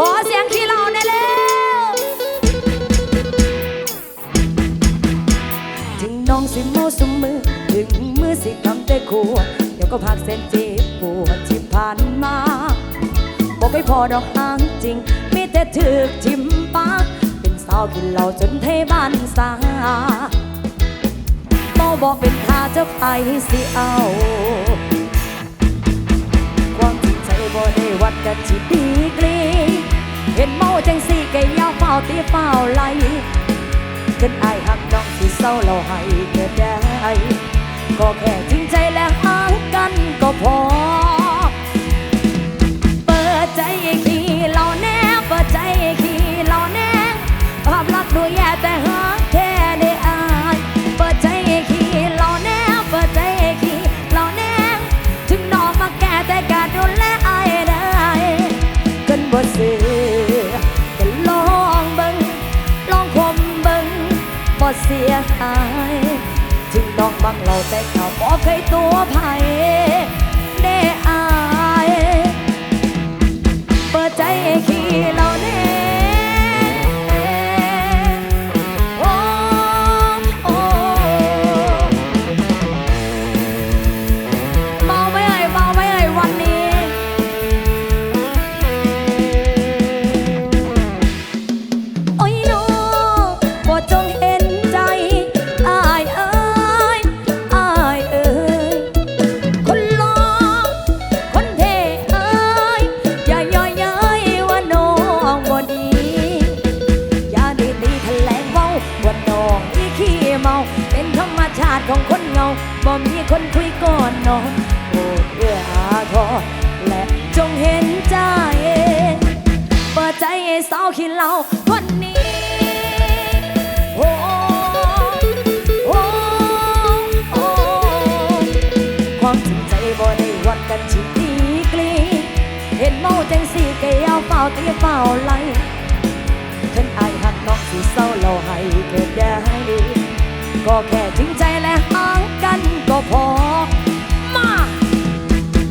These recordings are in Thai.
ขอเสียงขี้เหล่าได้แล้วถึงน้องสิเมสมมือ ถึงมือสิกำแต่ขวดเดี๋ยวก็พักเส้นเจ็บปวดที่ผ่านมา บอกให้พอดอกหางจริง มีแต่ถึกทิมปากเป็นสาวกินเหล้าจนเทบ้านสาเมาบอกเป็นทาเจ้าไผสิเอาความจริงใจบ่ได้วัดกันที่ดีกรี เห็นเมาจังสี่ก็ยาวเฝ้าตีเฝ้าไหลจนอายหักน้องที่เศร้าเราให้เกิดได้ ก็แค่จริงใจและหางกันก็พอ เขาบ่เคยตัวไผ่ ของคนเงาบ่มีคนคุยก่อนนองโปรดเอื้ออาทรและจงเห็นใจเปิดใจให้สาวขี้เหล้าคนนี้โอ้โอ้โอ้ความจริงใจบ่ได้วัดกันที่ดีกรีเห็นเมาจังสีก็ยาวเฝ้าตีเฝ้าไหลฉันอายหักน้องสิเศร้าเราให้เกิดได้ก็แค่จริงใจ พอ มา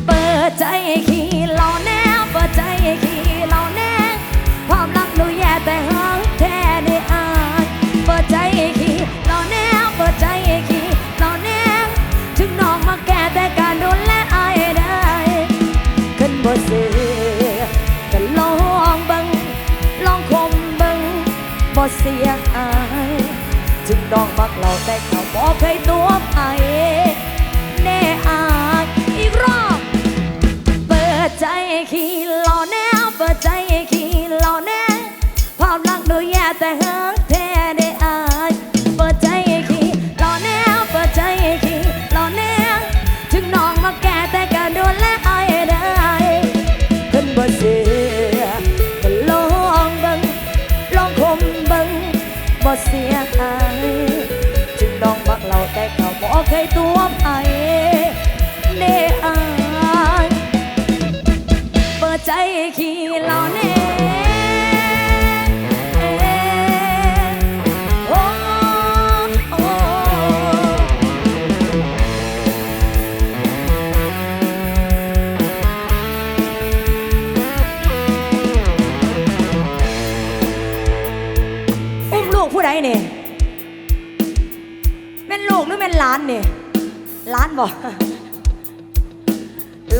เปิดใจขี้เราแน่เปิดใจขี้เราแน่ความรักดูแย่แต่หางแท้ได้อายเปิดใจขี้เราแน่เปิดใจขี้เราแน่ถึงน้องมาแก่แต่การดูแลอายได้ขึ้นบ่เสือก็ลองบังลองคมบังบ่เสียหายถึงน้องมักเราแต่เขาบ่เคยตัวไผ ขี้เราแนวเปิดใจ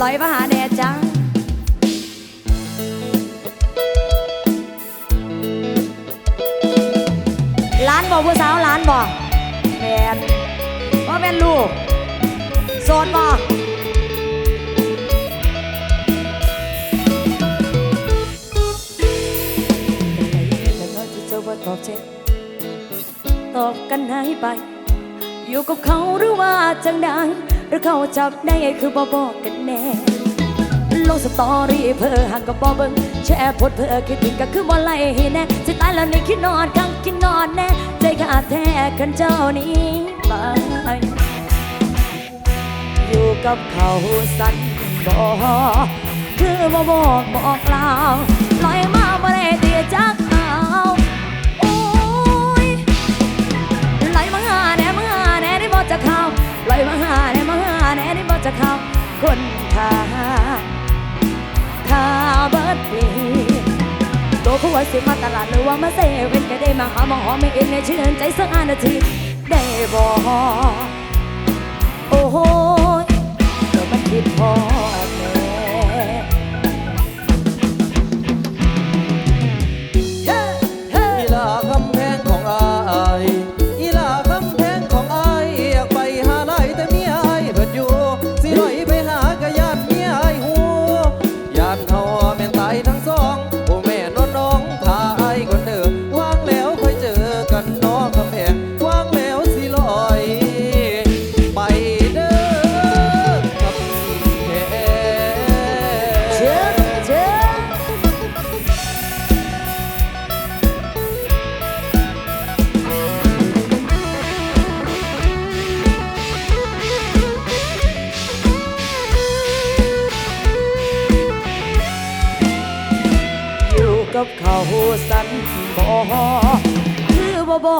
ลอยมาหาแน่จ้าร้านบอกผู้สาวร้านบอกแมนว่าเป็นลูกโซนบอกแต่น้อยที่เจ้าว่าตอบเช็ดตอบกันหายไป อยู่กับเขาหรือว่าจังใด หรือเขาจับได้คือบ่บอกกันแน่ลงสตอรี่เพื่อหักกับบอเบิ้งแชร์โพดเพื่อคิดถึงก็คือบ่ไล่ให้แน่สิตายแล้วในคิดนอนกังคิดนอนแน่ใจขาดแท้กันเจ้านี้ไปอยู่กับเขาสั่นบ่คือบ่บอกบอกกล่าวลอยมาบ่ได้เตียจักเอาโอ้ยไหลมาหาแน่มาหาแน่ได้บอกจะเข้า ลอยมาหาแน่มาหาแน่ได้บอกจะเข้าคนทาทาเบิดปีว่าสิมาตลาดหรือว่ามาเซเว่นก็ได้มาหาหมไม่เอ็นในชื่นใจสักอานาทีได้บ่โอ้โหเธอมันคิดพอ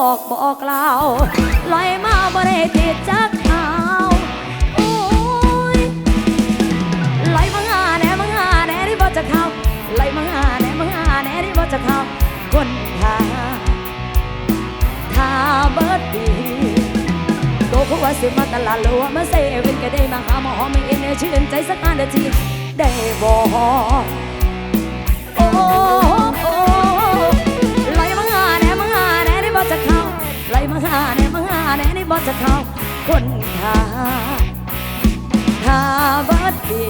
บอกบอกกล่าวลอยมาบ่ได้ติดจักเอาโอ้ยลอยมาหาแหน่มาหาแหน่ที่บ่จะเข้าลอยมาหาแหน่มาหาแหน่ที่บ่จะเข้าคนทาถ้าเบิดดีโตเพราะว่าสิมาตลาดหรือว่ามาเซเว่นก็ได้มาหาหมอไม่เอ็นในชื่นใจสักห้านาทีได้บ่โอ้โอ้ไหลมาหาแน่มาหาแน่นี่บอจะเข้า หลมาหาแน่มาหาแน่นี่บอจะเข้าคนทาทาบัดดี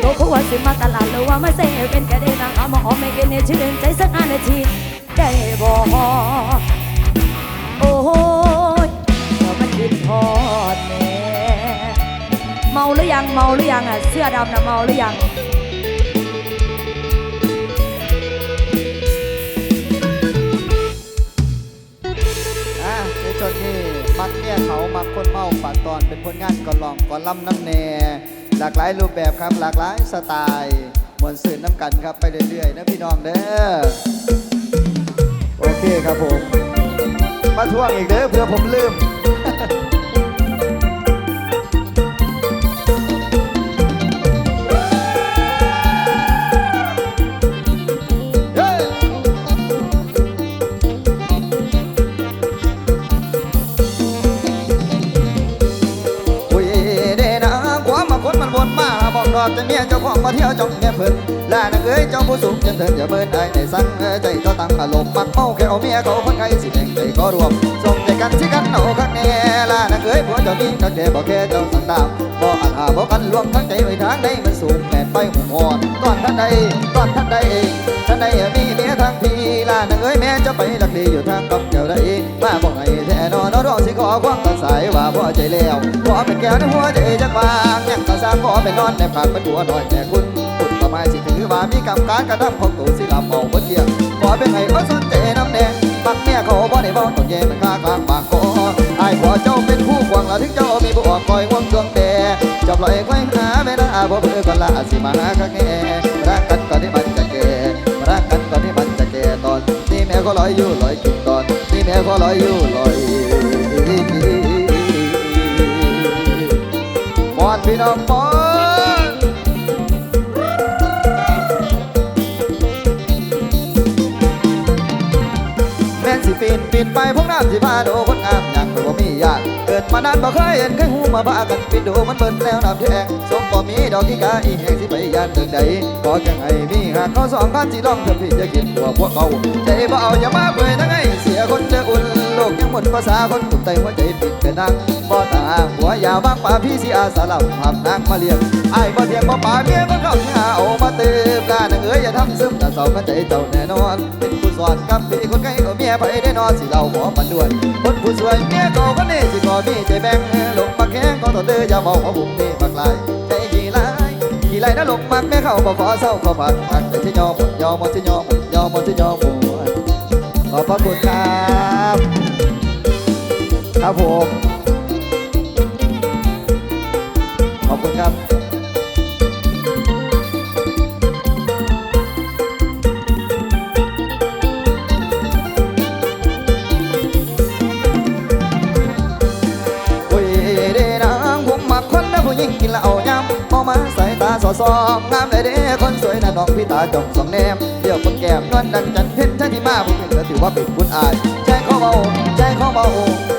โตขวสิมาตลาดหรือว่ามาเซเป็นก็ได้มาหาหมอไม่กินเนี่ยชื่นใจสักห้านาทีได้บ่โอ้ยก็มันคิดพอดแน่เมาหรือยังเมาหรือยังอะเสื้อดำนะเมาหรือยัง มียเขามักคนเมาฝาดตอนเป็นผลงานก่อนลองก่อนล่ำน้ำแน่ หลากหลายรูปแบบครับ หลากหลายสไตล์มวลสื่อน้ำกันครับไปเรื่อยๆนะพี่น้องเด้อโอเคครับผมมาทวงอีกเด้อเพื่อผมลืม มาบอดอกแต่เมียเจ้าของมาเที่ยวจ้องเมียเพิ่นลานังเอ้ยเจ้าผู้สูงจนเถินอย่าเบิ่นไอ้ในสั่งเอ้ยใจเจ้าตั้งอารมณ์มักเมาแค่เอาเมียเขาคนไงสิแบ่งใจก็รวมส่ง กันที่กันเอากันแน่ลานังเอ้ยผัวเจ้านี้นักแก่บอกแค่เจ้าสั่งตามบ่อันหาบ่กันรวมทั้งใจไว้ทางใดมันสูงแม่นไปหุ่มอ่อนก่อนท่านใดก่อนท่านใดท่านใดมีเมียทางพี่ลานังเอ้ยแม่จะไปหลักดีอยู่ทางกับเจ้าใดมาบอกให้แท้นอนร้องสิขอความกันสายว่าพ่อใจแล้วขอเป็นแก้วในหัวใจจักบางยังกระซ้างขอไปนอนในผักเป็นตัวหน่อยแต่คุณคุณก็ไม่สิถือว่ามีกรรมการกระทำของตัวสิลำเอาบนเทียงขอเป็นไงก็สนใจน้ำแดงักเมียเขาบ่ได้บอกต้องแย่มันค่ากลางปากคอไอ้ขอเจ้าเป็นผู้กวางละถึงเจ้ามีผู้ออกคอยห่วงดวงแต่จะปล่อยไว้หาไม่ได้บ่เพื่อก่อนละสิมาหาข้างแง่รักกันก่อนที่มันจะแก่รักกันก่อนที่มันจะแก่ตอนนี่แม่ก็ลอยอยู่ลอยกินตอนนี่แม่ก็ลอยอยู่ลอยมอนพี่น้องมอ ปิดไปพวกน้ำสิพาดูคนงามอย่างบ่มีญาติ ดมานานบ่เคยเห็นเคยหูมาพากันปีนดูมันเบิ่นแล้วน้ำแทงสมบ่มีดอกที่กาอีแห่งสิไปยานเดินใดขอจังให้มีหากเขาสองพันสิลองเถอพี่จะกินตัวพวกเขาใจบ่เอาอย่ามาเบื่อทั้งไงเสียคนเจออุ่นโลกยังหมดภาษาคนกลุ่มใจหัวใจปิดเป็นนางบ่ตาหัวยาวบางป่าพี่สิอาสาลับหับนางมาเลี้ยงไอ้บ่เทียงบ่ป่าเมียคนเข้าที่หาเอามาเติมกาหนังเอ้ยอย่าทำซึมแต่เสากันใจเจ้าแน่นอนเป็นผู้สอนกับพี่คนไกลเอาเมียไปได้นอนสิเราหมอมันด่วนคนผู้สวยเมียก็คนนี้สิขอมีใจแบ่งลงมาแข้งก็ต่อเด้ออย่ามองว่าบุ้มนี่บักลายใจกี่ลายกี่ลายนะลงมักแม่เข้าบ่ขอเศร้าขอผักผักแต่ที่ยอมยอมหมดที่ยอมยอมหมดที่ยอมหมดขอบพระคุณครับครับผมขอบคุณครับ สอสองงามเลยเด้คนสวยนะน้องพี่ตาจงสองแนมเดี๋ยวคนแก้มนวลดังจันเพ็ญท่านที่มาผู้เป็นก็ถือว่าเป็นคุณอายใจเขาเมาใจเขาเมา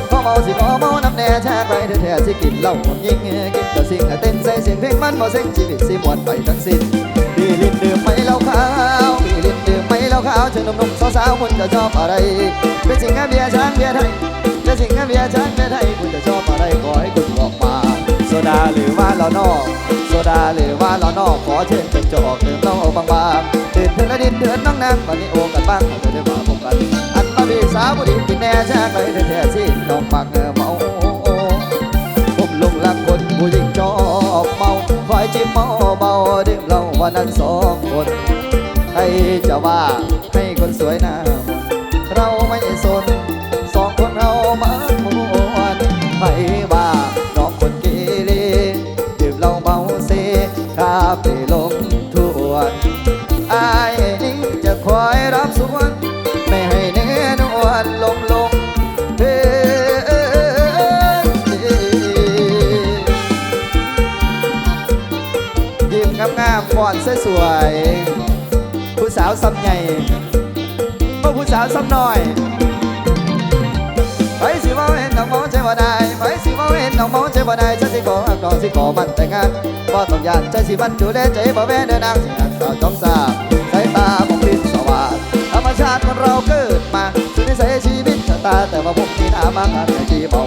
เขาเมาสิขอเมาน้ำแน่แช่ไปแท้สิกินเหล้ายิ่งกินแต่สิ่งเต้นใส่เสียงเพลงมันบ่เซ็งชีวิตสิมวนไปทั้งสิ้นพี่ลินดื่มไม่เหล้าขาวพี่ลินดื่มไม่เหล้าขาวเชิญหนุ่มๆสาวๆคุณจะชอบอะไร เป็นสิ่งเบียร์ช้างเบียร์ไทยเป็นสิ่งเบียร์ช้างเบียร์ไทยคุณจะชอบอะไรขอให้คุณบอกมา ดาหรือว่าเหล้านอกโซดาหรือว่าเหล้านอกขอเชิญเป็นจอกดื่มเหล้าบางๆตื่นเถิดและดินเดือนน้องนางวันนี้โอกันบ้างเราจะได้มาพบกัน อันมาพี่สาวบุรีกินแน่แช่ไปแท้สิน้องปักเมาผมลงรักคนผู้หญิงชอบเมาคอยจิ้มเมาเบาดื่มเหล้าวันนั้นสองคนใครจะว่าให้คนสวยหน้า สวย ผู้สาวซ้ำใหญ่โอ้ผู้สาวซ้ำน้อยไปสิว่าเห็นน้องมองใจบ่ได้ไปสิว่าเห็นน้องมองใจบ่ได้ฉันสิขออักดอกสิขอมันแต่งงานบ่ต้องยานใจสิมันดูแลใจบ่แม่เดินนางสิหักสาวจองสาสายตาบ่ปิดสวัสดธรรมชาติคนเราเกิดมาสุดนิสัยชีวิตชะตาแต่ว่าผมนี่น้ามากแต่ขี้เมา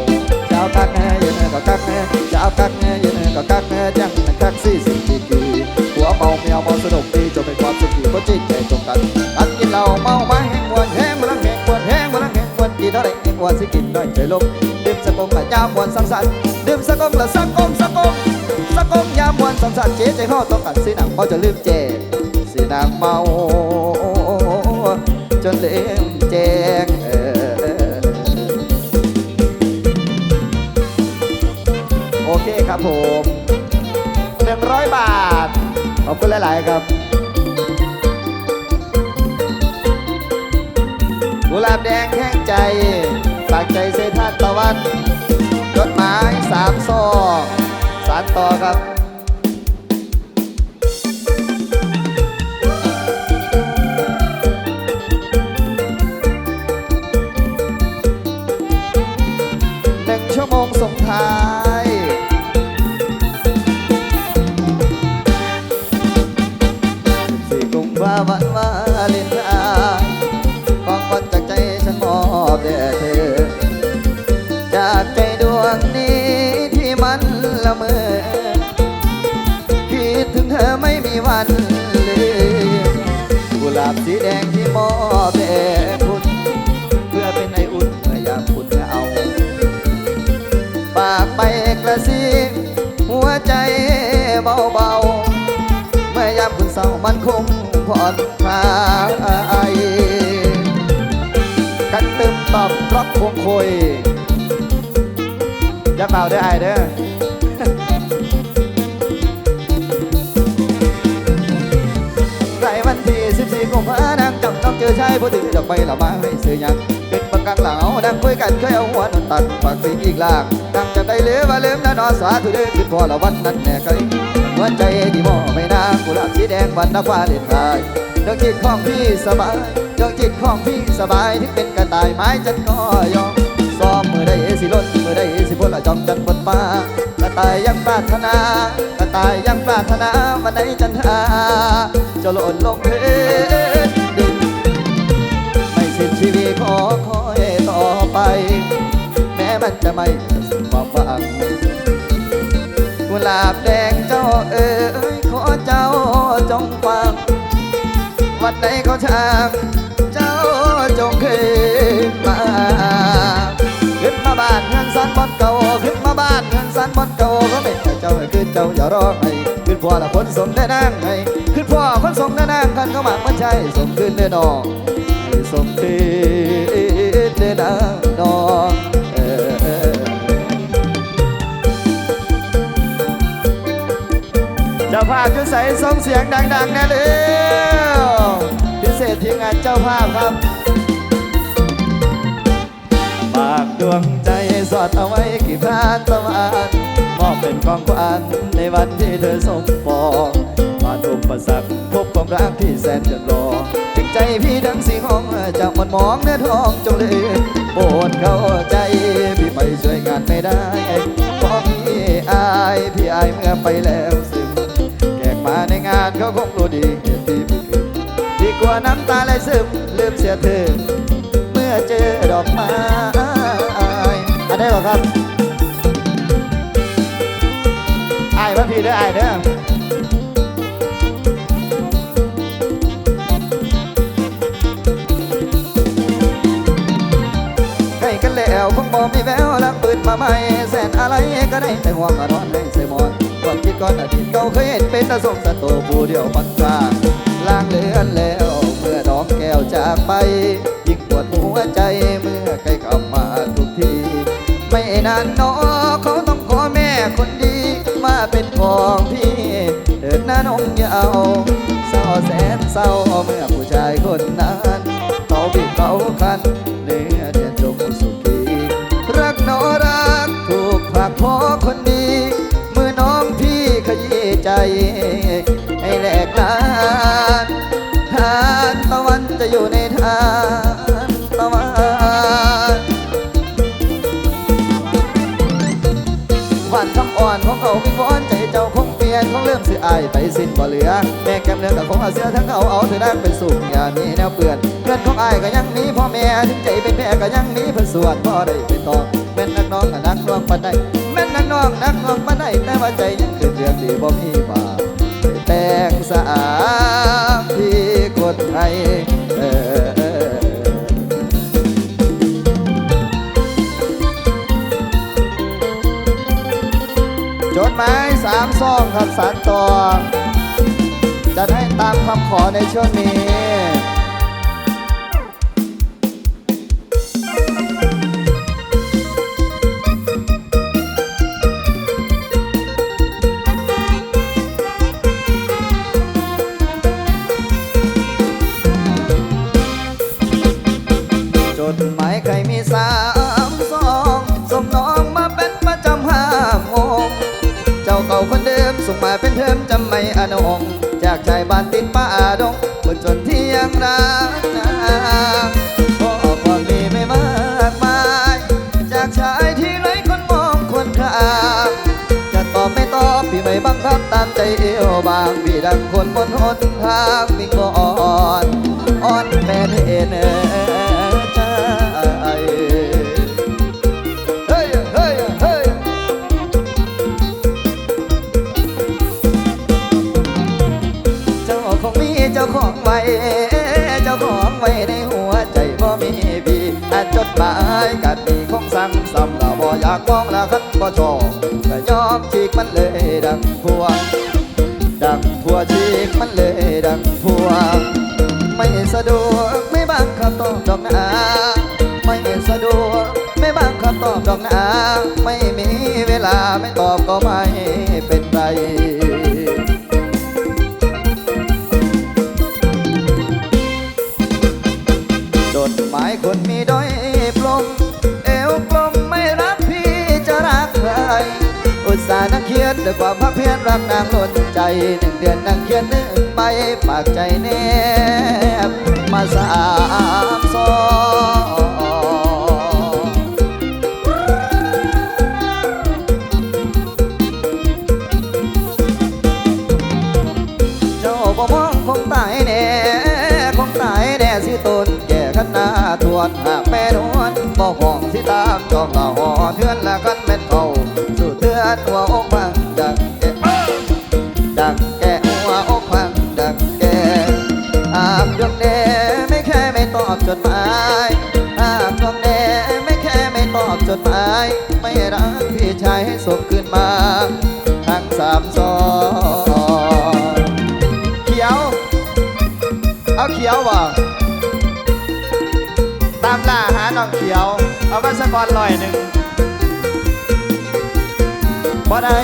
เจ้ากักแน่ยืนก็กักแน่เจ้ากักแน่ยืนก็กักแน่จัง สนุกดีจนเป็นความสุขที่เพราะจิตใจตรงกันอันกินเหล้าเมามาแห้งมวนแห้งมาลังแห้งมวนแห้งมาลังแห้งมวนกินเท่าไรแห้งมวนสิกินน้อยใจลงดื่มสะกงละยามวนสังสรรค์ดื่มสะกงละสังกงสะกงสะกงยามวนสังสรรค์เจ๊ใจห่อต้องกันสิหนังเมาจะลืมเจสิหนังเมาจนลืมแจ้งเออโอเคครับผม คุณหลาย ๆ ครับกุหลาบแดงแห้งใจฝากใจเสยท่านตะวันจดหมายสามซอกสารต่อครับ เศร้ามันคงผ่อนคลายกันตึมตอบรับคงคอยย่าเป่าได้ไอเด้อไรวันที่14กุมภาพันธ์นางจับน้องเจอชายผู้ถือดอกไม้ละมาให้ซื้อยังเป็นประกังเหลาดังคุยกันเคยเอาหัวนอนตัดฝากสิงอีกลางดังจะได้เลือว่าเลืมนะนอสาธุเด้อคิดพอละวันนั้นแน่เคย หัวใจที่มอไม่นางกุหลาบสีแดงวันน้ำฟ้าเด่นทายดวงจิตของพี่สบายดวงจิตของพี่สบายที่เป็นกระต่ายไม้จันก็ยอมซ้อมมือได้สิล้นมือได้สิพ้นละจอมจันบนฟ้ากระต่ายยังปรารถนากระต่ายยังปรารถนาวันไหนจันทาจะหล่นลงพื้นดินไม่สิ้นชีวิตขอคอยต่อไป แม้มันจะไม่ประสบความหวัง กุหลาบแดงเจ้าเอ๋ยขอเจ้าจงฟังวันไหนเขาช่างเจ้าจงคืนมาขึ้นมาบ้านเงินสันบอนเก่าขึ้นมาบ้านเงินสันบอนเก่าก็ไม่แต่เจ้าขึ้นเจ้าอย่ารอให้ขึ้นพ่อละคนสมได้นางให้ขึ้นพ่อคนสมได้นางกันเขาหมากมันใช่สมขึ้นได้ดอกให้สมขึ้นาภาพจะใส่ส่งเสียงดังๆแน่เลยพิเศษที่งานเจ้าภาพครับฝากดวงใจสอดเอาไว้กี่พรานตะวันมอบเป็นของขวัญในวันที่เธอสมปองประสรรคพบความรักที่แสนจะรอถึงใจพี่ดังสีห้องจากมันมองเนื้อทองจงเลยโปรดเข้าใจพี่ไปช่วยงานไม่ได้เพราะพี่อายพี่อายเมื่อไปแล้วซึ มาในงานเขาคงรู้ดีเกียรติพี่คือดีกว่าน้ำตาไหลซึมลืมเสียเธอ เมื่อเจอดอกไม้อันนี้หรอครับอายมาพี่เด้ออายเด้อกันแล้วคงบอกมีแววลักปืนมาใหม่แสนอะไรก็ได้แต่ห่วงก็นอนให้ ก่อนอดีตเก่าเคยเห็นเป็นตาสมสะโตผู้เดียวมันกลางล่างเลือนแล้ว เมื่อดอกแก้วจากไป ยิ่งปวดหัวใจเมื่อใกล้เข้ามาทุกที ไม่นานน้อเขาต้องขอแม่คนดีมาเป็นของพี่เดินหน้าน้องยาวเศร้าแสนเศร้าเมื่อผู้ชายคนนั้นเขาบีบเขาคัน ให้แหลกลานทานตะวันจะอยู่ในทานตะวันวานคำอ่อนของเขาวิงวอนใจเจ้าคงเปลี่ยนคงเริ่มสิอายไปสิ้นบ่เหลือ แม่แก้มเนื้อกับของเอาเสื้อทั้งเขาเอาเธอนั่งเป็นสุขอย่ามีแนวเปื่อนเพื่อนของอายก็ยังมีพ่อแม่ถึงใจเป็นแพ้ก็ยังมีเพื่อนสวนพ่อได้เป็นตองแม่นนักน้องกับนักน้องปันใด แม่นนักน้องนักน้องปันใดแต่ว่าใจยังคือเรื่องดีบ่มีบาแต่งสะอาดที่คนไทยเออจดหมายสามซองครับสารต่อจะให้ตามคำขอในช่วงนี้ เป็นเทอมจำไม่อนงจากชายบ้านติดป่าดงบนจนที่ยังรักนางขอความดีไม่มากมาย จากชายที่ไรคนมองควรค่าจะตอบไม่ตอบพี่ไม่บังคับตามใจเอวบางพี่ดังคนบนหนทางวิ่งบ่อ่อนอ่อนแม่เทนเไว้เจ้าของไว้ในหัวใจบ่มีพี่อันจดหมายกัดมีคงสั่งซ้ำละบ่อยากมองละคันบ่ชอบก็ยอมฉีกมันเลยดังพวง ดังทั่วฉีกมันเลยดังพวง ไม่สะดวกไม่บังคับตอบดอกนาไม่สะดวกไม่บังคับตอบดอกนาไม่มีเวลาไม่ตอบก็ไม่เป็นไร ด้วยความภาคเพียรรักนางล้นใจหนึ่งเดือนนั่งเขียนหนึ่งใบปากใจแนบมาสามซองเจ้าบ่มองคงตายแน่คงตายแน่สิตนแกขนหน้าทวนหากแม่นวลบ่ห้องที่ตามจองละหอเทือนละกันแม่น ไม่ตอบจดหมายไม่รักพี่ชายให้ส่งคืนมา ทั้งสามซองเขียว เอาเขียวบ่ตามล่าหาน้องเขียว เอามาสักก่อนลอยหนึ่งบ่ได้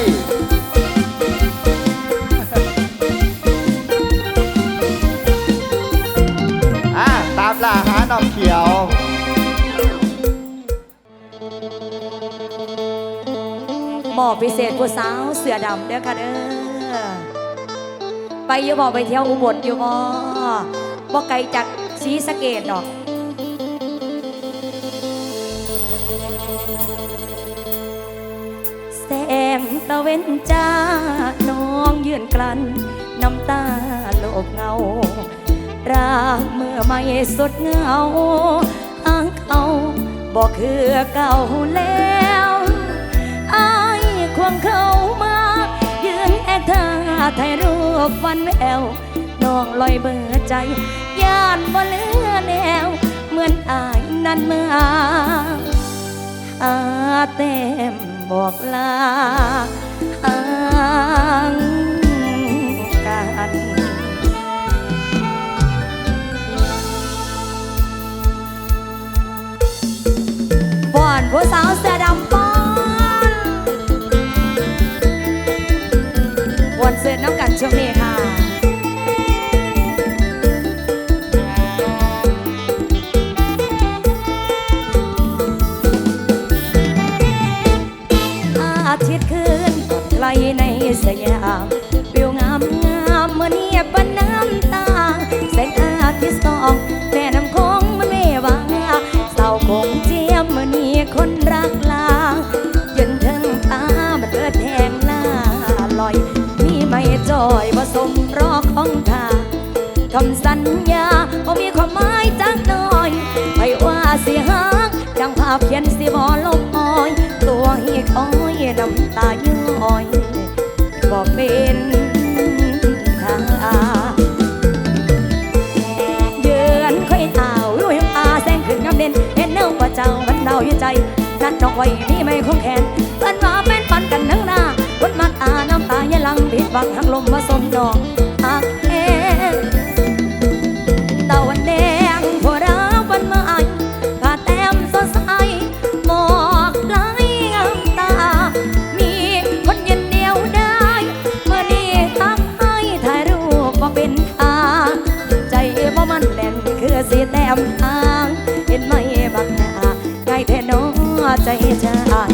อะตามล่าหาน้องเขียว หมอบพิเศษผู้สาวเสือดำเด้อค่ะเด้อไปอยู่บ่ไปเที่ยวอุบลอยู่บ่บ่ไกลจากศรีสะเกดดอกแสงตะเวนจ้าน้องยืนกลั้นน้ำตาโลกเงารากเมื่อไม่สดเงาอ้างเขาบอกคือเก่าแล้ว งเขามา ยืนแอคท่าถ่ายรูปฟันแอวน้องลอยเบอร์ใจ ย่านบ่เลือแนว เหมือนอายนั้นเมื่ออาเต็มบอกลาอ้าง ดังภาพเขียนสิบ่ลบอ้อย ตัวเฮียคอยน้ำตาย้อยบอกเป็นทางเดือนค่อยอ้าลุยอาแสงขึ้นงามเด่นเห็นเนื้อว่าเจ้ามันเดาอยู่ใจนัดนองไว้นี่ไม่คงแขนเพิ่นว่าเป็นปันกันทั้งหน้าคนมักอาน้ำตาอย่าลังผิดหวังหักลมมาสมดอก ใจจะอาย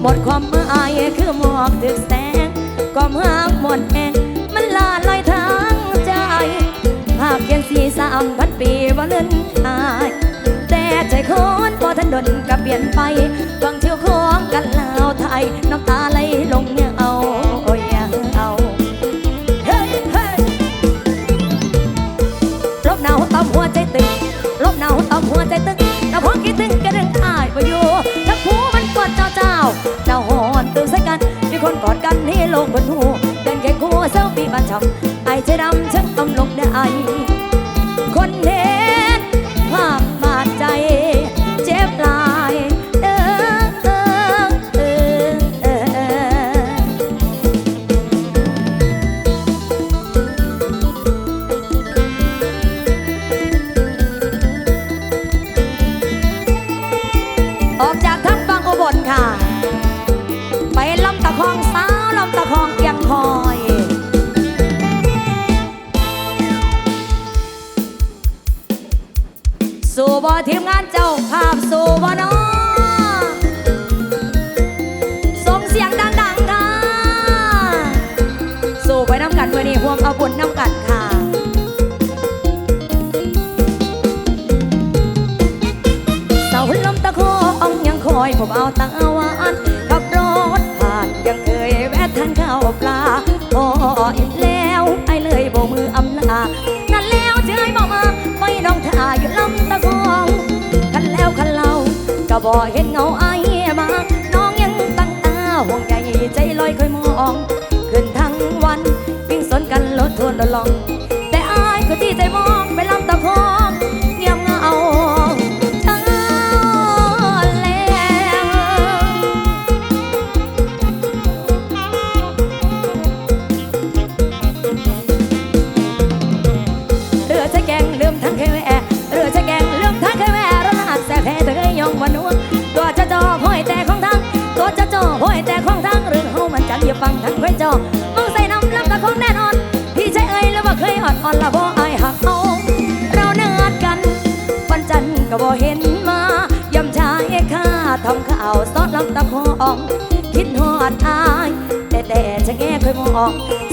หมดความหมายคือหมอกถึกแสงก็มากหมดแองมันลาลอยทางใจ ภาพเขียนสีสามพันปีว่าเลื่อนหาย แต่ใจคนพอทันดนก็เปลี่ยนไปฟังเที่ยวของกัน ใจดำฉันต้องลงได้ บ่เห็นเงาไอมาน้องยังตั้งตาห่วงใยใจลอยคอยม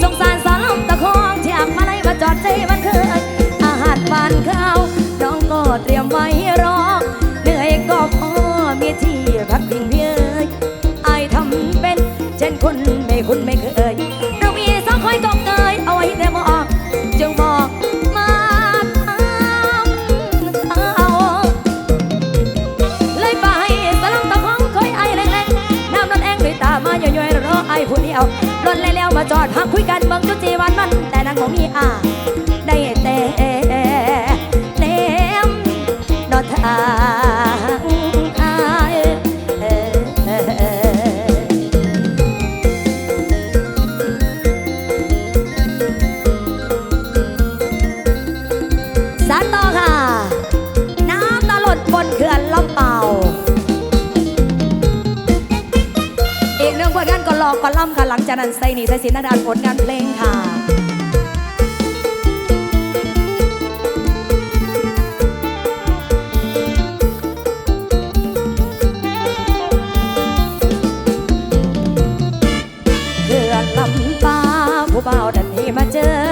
สงสารสาลมตะคองที่อักมาไล่มาจอดใจมันเคย อาหารบานข้าวน้องก็เตรียมไว้รอ เหนื่อยก็พอมีที่พักพิงเพื่อไอทำเป็น เช่นคนไม่คุณไม่ แต่างได้แต่เนมนอทางอายสานต่อค่ะ น้ำตาหลดบนเขื่อนลำเปาอีกหนึ่งผลงานก็ลอกก็ล่ำค่ะหลังจากนั้นใส่หนีใส่สินนาดานผลงานเพลง เบาดันที่มาเจอ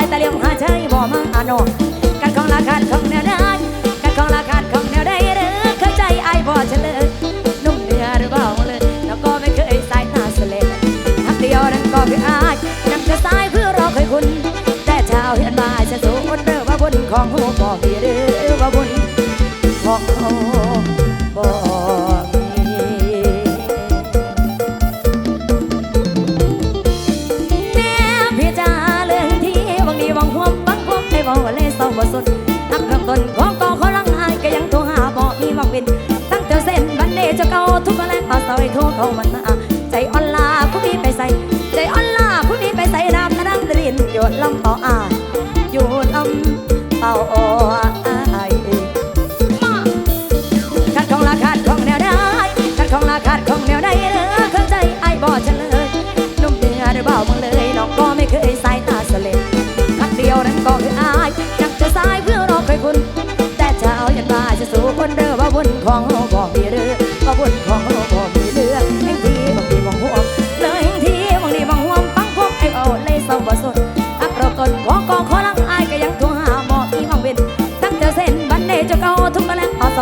ายตาเลี้ยงหาเชยบ่มาอาโนกันของราคาของแนวได้กันของราคาของแนวได้เด้อเข้าใจไอ้บ่เฉลยนุ่มเนื้อหรือเปล่าเลย แล้วก็ไม่เคยสายตาเสลดทักเดียวนั้นก็คืออายนำจะสายเพื่อรอเคยคุณ แต่ชาวเห็นมาจะสูงเด้อว่าบุญของหูบอกมีหรือว่าบุญของเขา วันแรกเอาเสาไอ้โทรเขามันมาใจอ่อนลาผู้มีไปใส่ ใจอ่อนลาผู้มีไปใส่น้ำกระดังตรินโยนลำเป่าอายโยนลำเป่าอายมาขัดของราคาของแนวได้ขัดของราคาของแนวได้เด้อเข้าใจไอ้บ่เฉลยนุ่มเนื้อหรือเบามึงเลยน้องก็ไม่เคยสายตาเสลดขัดเดียวนั้นก็คืออายนักจะสายเพื่อรอคอยคุณ แต่เช้ายันบ่ายจะสู้คนเด้อว่าบุญของ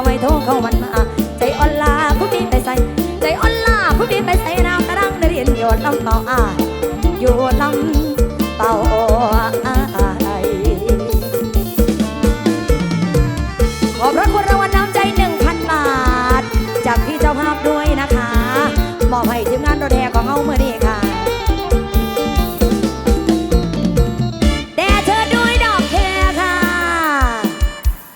สมัยโทรเข้ามันมาใจอ่อนลาผู้มีไปใส่ ใจอ่อนลาผู้มีไปใส่น้ำตะดังได้เรียนโยนลำต่ออาโยนลำ